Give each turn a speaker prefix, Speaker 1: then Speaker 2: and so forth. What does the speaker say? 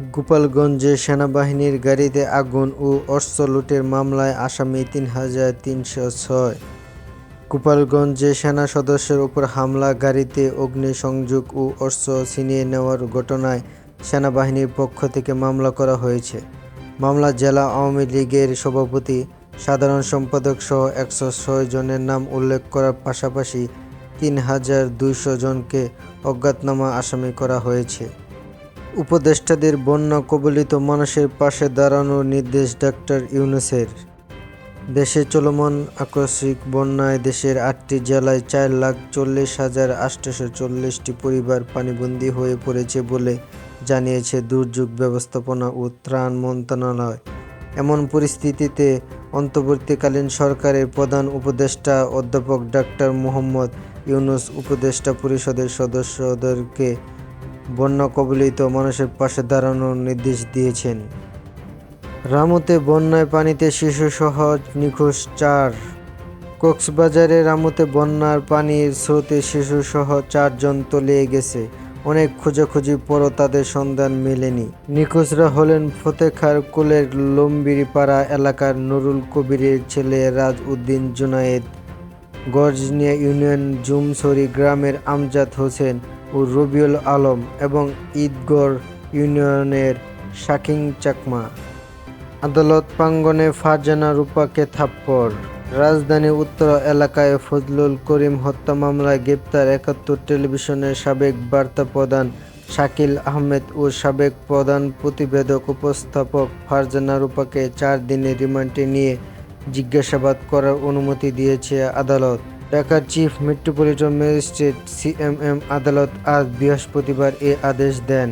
Speaker 1: গোপালগঞ্জে সেনাবাহিনীর গাড়িতে আগুন ও অস্ত্র লুটের মামলায় আসামি তিন হাজার তিনশো ছয়। গোপালগঞ্জে সেনা সদস্যের উপর হামলা, গাড়িতে অগ্নিসংযোগ ও অস্ত্র ছিনিয়ে নেওয়ার ঘটনায় সেনাবাহিনীর পক্ষ থেকে মামলা করা হয়েছে। মামলা জেলা আওয়ামী লীগের সভাপতি, সাধারণ সম্পাদক সহ একশো ছয় জনের নাম উল্লেখ করার পাশাপাশি তিন হাজার দুইশো জনকে অজ্ঞাতনামা আসামি করা হয়েছে। উপদেষ্টাদের বন্যা কবলিত মানুষের পাশে দাঁড়ানোর নির্দেশ ডাক্তার ইউনুসের। দেশে চলমান আকস্মিক বন্যায় দেশের আটটি জেলায় চার লাখ চল্লিশ হাজার আটশোশো চল্লিশটি পরিবার পানিবন্দী হয়ে পড়েছে বলে জানিয়েছে দুর্যোগ ব্যবস্থাপনা ও ত্রাণ মন্ত্রণালয়। এমন পরিস্থিতিতে অন্তর্বর্তীকালীন সরকারের প্রধান উপদেষ্টা অধ্যাপক ডাক্তার মোহাম্মদ ইউনুস উপদেষ্টা পরিষদের সদস্যদেরকে বন্যা কবলিত মানুষের পাশে দাঁড়ানোর নির্দেশ দিয়েছেন। রামুতে বন্যায় পানিতে শিশু শিশুসহ নিখোঁজ চার। কক্সবাজারে রামুতে বন্যার পানির স্রোতে শিশুসহ চারজন তলিয়ে গেছে। অনেক খোঁজাখুঁজি পরও তাদের সন্ধান মেলেনি। নিখোঁজরা হলেন ফতেখার কোলের লম্বিরিপাড়া এলাকার নুরুল কবিরের ছেলে রাজ উদ্দিন জুনায়েদ। গর্জনিয়া ইউনিয়ন জুমসরি গ্রামের আমজাদ হোসেন ও রবিউল আলম এবং ঈদগড় ইউনিয়নের শাকিং চাকমা। আদালত প্রাঙ্গনে ফারজানা রূপাকে থাপ্পড়। রাজধানী উত্তর এলাকায় ফজলুল করিম হত্যা মামলায় গ্রেপ্তার একাত্তর টেলিভিশনের সাবেক বার্তা প্রদান শাকিল আহমেদ ও সাবেক প্রধান প্রতিবেদক উপস্থাপক ফারজানা রূপাকে চার দিনের রিমান্ডে নিয়ে জিজ্ঞাসাবাদ করার অনুমতি দিয়েছে আদালত। ঢাকার চিফ মেট্রোপলিটন ম্যাজিস্ট্রেট সিএমএম আদালত আজ বৃহস্পতিবার এ আদেশ দেন।